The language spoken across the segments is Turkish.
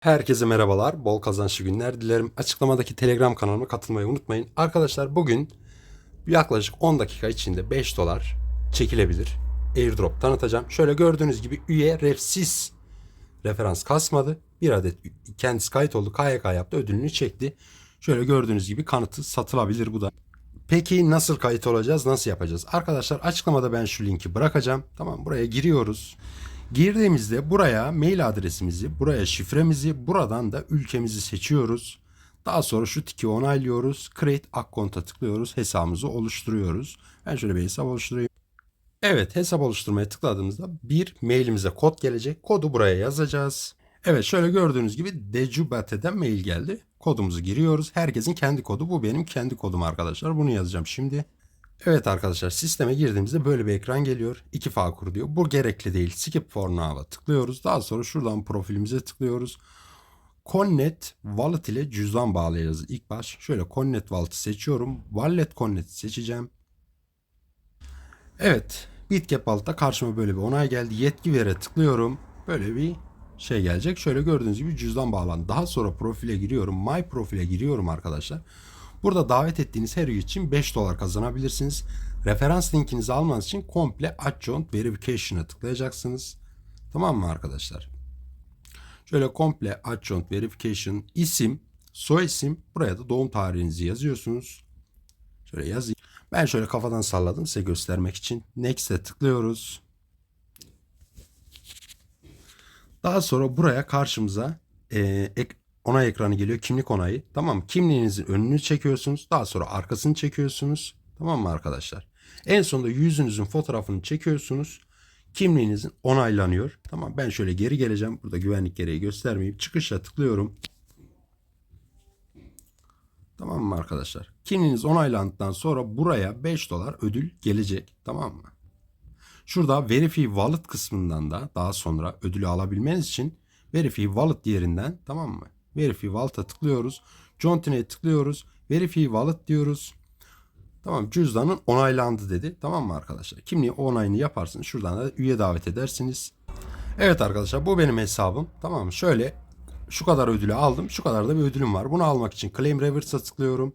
Herkese merhabalar, bol kazançlı günler dilerim. Açıklamadaki Telegram kanalıma katılmayı unutmayın. Arkadaşlar bugün yaklaşık 10 dakika içinde 5 dolar çekilebilir. Airdrop tanıtacağım. Şöyle gördüğünüz gibi üye refsiz referans kasmadı. Bir adet kendisi kayıt oldu. KYK yaptı ödülünü çekti. Şöyle gördüğünüz gibi kanıtı satılabilir bu da. Peki nasıl kayıt olacağız? Nasıl yapacağız? Arkadaşlar açıklamada ben şu linki bırakacağım. Tamam buraya giriyoruz. Girdiğimizde buraya mail adresimizi, buraya şifremizi, buradan da ülkemizi seçiyoruz. Daha sonra şu tiki onaylıyoruz. Create account'a tıklıyoruz. Hesabımızı oluşturuyoruz. Ben şöyle bir hesap oluşturayım. Evet hesap oluşturmaya tıkladığımızda bir mailimize kod gelecek. Kodu buraya yazacağız. Evet şöyle gördüğünüz gibi Dejubate'den mail geldi. Kodumuzu giriyoruz. Herkesin kendi kodu. Bu benim kendi kodum arkadaşlar. Bunu yazacağım şimdi. Evet arkadaşlar sisteme girdiğimizde böyle bir ekran geliyor. İki fağ kur diyor. Bu gerekli değil. Skip for now'a tıklıyoruz. Daha sonra şuradan profilimize tıklıyoruz. Connet Wallet ile cüzdan bağlayacağız ilk baş. Şöyle Connet Wallet'ı seçiyorum. Wallet Connet'i seçeceğim. Evet. Bitgap Wallet'ta karşıma böyle bir onay geldi. Yetki vere tıklıyorum. Böyle bir şey gelecek. Şöyle gördüğünüz gibi cüzdan bağlandı. Daha sonra profile giriyorum. My profile giriyorum arkadaşlar. Burada davet ettiğiniz her üye için 5 dolar kazanabilirsiniz. Referans linkinizi almanız için komple Adjoint Verification'a tıklayacaksınız. Tamam mı arkadaşlar? Şöyle komple Adjoint Verification isim, soy isim, buraya da doğum tarihinizi yazıyorsunuz. Şöyle yazayım. Ben şöyle kafadan salladım size göstermek için. Next'e tıklıyoruz. Daha sonra buraya karşımıza e, onay ekranı geliyor. Kimlik onayı. Tamam? Kimliğinizin önünü çekiyorsunuz. Daha sonra arkasını çekiyorsunuz. Tamam mı arkadaşlar? En sonunda yüzünüzün fotoğrafını çekiyorsunuz. Kimliğinizin onaylanıyor. Tamam ben şöyle geri geleceğim. Burada güvenlik gereği göstermeyip çıkışa tıklıyorum. Tamam mı arkadaşlar? Kimliğiniz onaylandıktan sonra buraya 5 dolar ödül gelecek. Tamam mı? Şurada Verify Wallet kısmından da daha sonra ödülü alabilmeniz için Verify Wallet yerinden tamam mı? Verify Wallet'a tıklıyoruz. Jontine'ye tıklıyoruz. Verify Wallet diyoruz. Tamam cüzdanın onaylandı dedi. Tamam mı arkadaşlar? Kimliği onayını yaparsınız. Şuradan da üye davet edersiniz. Evet arkadaşlar bu benim hesabım. Tamam mı? Şöyle şu kadar ödülü aldım. Şu kadar da bir ödülüm var. Bunu almak için Claim Reverse'a tıklıyorum.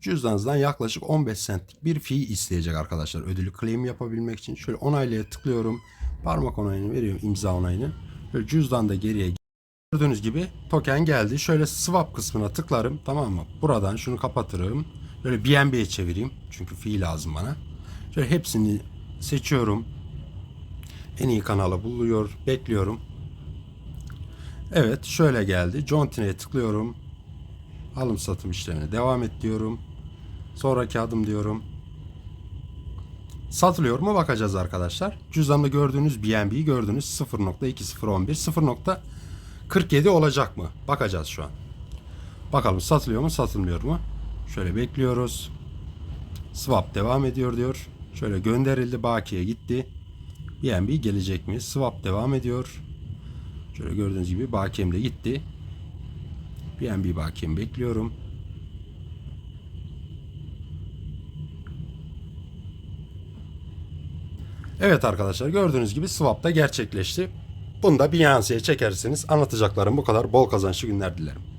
Cüzdanınızdan yaklaşık 15 centlik bir fee isteyecek arkadaşlar. Ödülü claim yapabilmek için. Şöyle onaylaya tıklıyorum. Parmak onayını veriyorum. imza onayını. Böyle cüzdan da geriye Gördüğünüz gibi token geldi. Şöyle swap kısmına tıklarım. Tamam mı? Buradan şunu kapatırım. Böyle BNB'ye çevireyim. Çünkü fee lazım bana. Şöyle hepsini seçiyorum. En iyi kanalı buluyor. Bekliyorum. Evet şöyle geldi. Jontine'ye tıklıyorum. Alım satım işlemine devam et diyorum. Sonraki adım diyorum. Satılıyor mu bakacağız arkadaşlar. Cüzdanda gördüğünüz BNB'yi gördünüz 0.2011 0.47 olacak mı? Bakacağız şu an. Bakalım satılıyor mu satılmıyor mu? Şöyle bekliyoruz. Swap devam ediyor diyor. Şöyle gönderildi bakiye gitti. BNB gelecek mi? Swap devam ediyor. Şöyle gördüğünüz gibi bakiyem de gitti. BNB bakiyemi bekliyorum. Evet arkadaşlar gördüğünüz gibi swap da gerçekleşti. Bunu da Binance'ye çekerseniz anlatacaklarım bu kadar. Bol kazançlı günler dilerim.